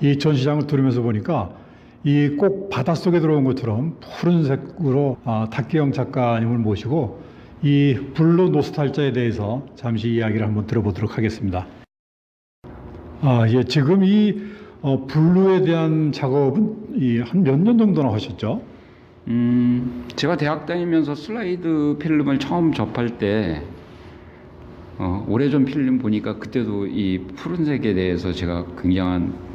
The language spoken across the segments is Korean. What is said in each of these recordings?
이 전시장을 두르면서 보니까 이 꼭 바닷속에 들어온 것처럼 푸른색으로 아, 탁기영 작가님을 모시고 이 블루 노스탈자에 대해서 잠시 이야기를 한번 들어보도록 하겠습니다. 아, 예, 지금 이 어, 블루에 대한 작업은 한 몇 년 정도나 하셨죠? 음, 제가 대학 다니면서 슬라이드 필름을 처음 접할 때 어, 오래전 필름 보니까 그때도 이 푸른색에 대해서 제가 굉장한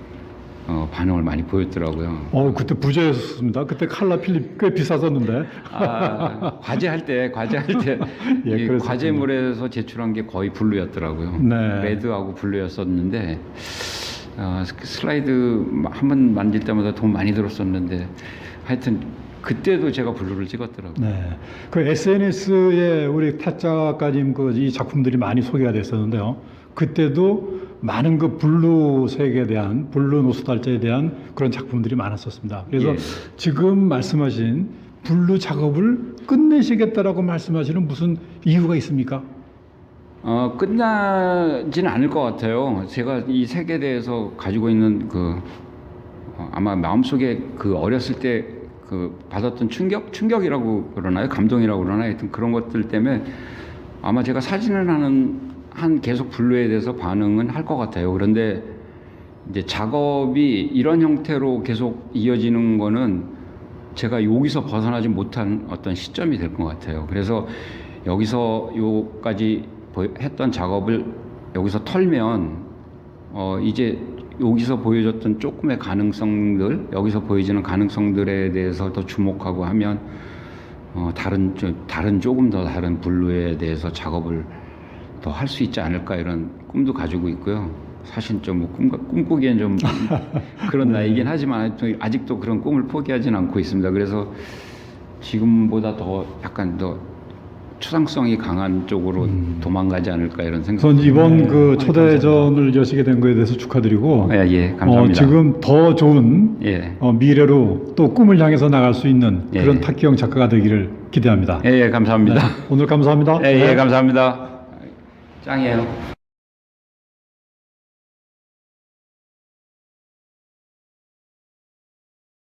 어, 반응을 많이 보였더라고요. 어, 그때 부자였습니다. 그때 칼라 필립 꽤 비쌌었는데. 아, 과제할 때, 과제할 때, 예, 이 그랬었군요. 과제물에서 제출한 게 거의 블루였더라고요. 네. 레드하고 블루였었는데, 어, 슬라이드 한 번 만질 때마다 돈 많이 들었었는데, 하여튼, 그때도 제가 블루를 찍었더라고요. 네. 그 SNS에 우리 타짜가님 그이 작품들이 많이 소개가 됐었는데요. 그때도 많은 그 블루 색에 대한 블루 노스탈자에 대한 그런 작품들이 많았었습니다. 그래서 예. 지금 말씀하신 블루 작업을 끝내시겠다라고 말씀하시는 무슨 이유가 있습니까? 어, 끝나지는 않을 것 같아요. 제가 이 색에 대해서 가지고 있는 그, 어, 아마 마음속에 그 어렸을 때 그 받았던 충격? 충격이라고 그러나요? 감동이라고 그러나요? 하여튼 그런 것들 때문에 아마 제가 사진을 하는, 한 계속 블루에 대해서 반응은 할 것 같아요. 그런데 이제 작업이 이런 형태로 계속 이어지는 거는 제가 여기서 벗어나지 못한 어떤 시점이 될 것 같아요. 그래서 여기서 요까지 보- 했던 작업을 여기서 털면 어 이제 여기서 보여줬던 조금의 가능성들 여기서 보여지는 가능성들에 대해서 더 주목하고 하면 어 다른 좀 다른 조금 더 다른 블루에 대해서 작업을 더 할 수 있지 않을까 이런 꿈도 가지고 있고요. 사실 좀 뭐 꿈, 꿈꾸기엔 좀 그런 나이긴 하지만 아직도 그런 꿈을 포기하진 않고 있습니다. 그래서 지금보다 더 약간 더 추상성이 강한 쪽으로 도망가지 않을까 이런 생각. 우선 이번 네, 그 많이 초대전을 여시게 된 거에 대해서 축하드리고. 예, 예, 어, 감사합니다. 지금 더 좋은 예, 어, 미래로 또 꿈을 향해서 나갈 수 있는 예. 그런 탁기영 작가가 되기를 기대합니다. 예, 예, 감사합니다. 오늘 감사합니다. 예, 네. 예, 감사합니다. 짱이에요.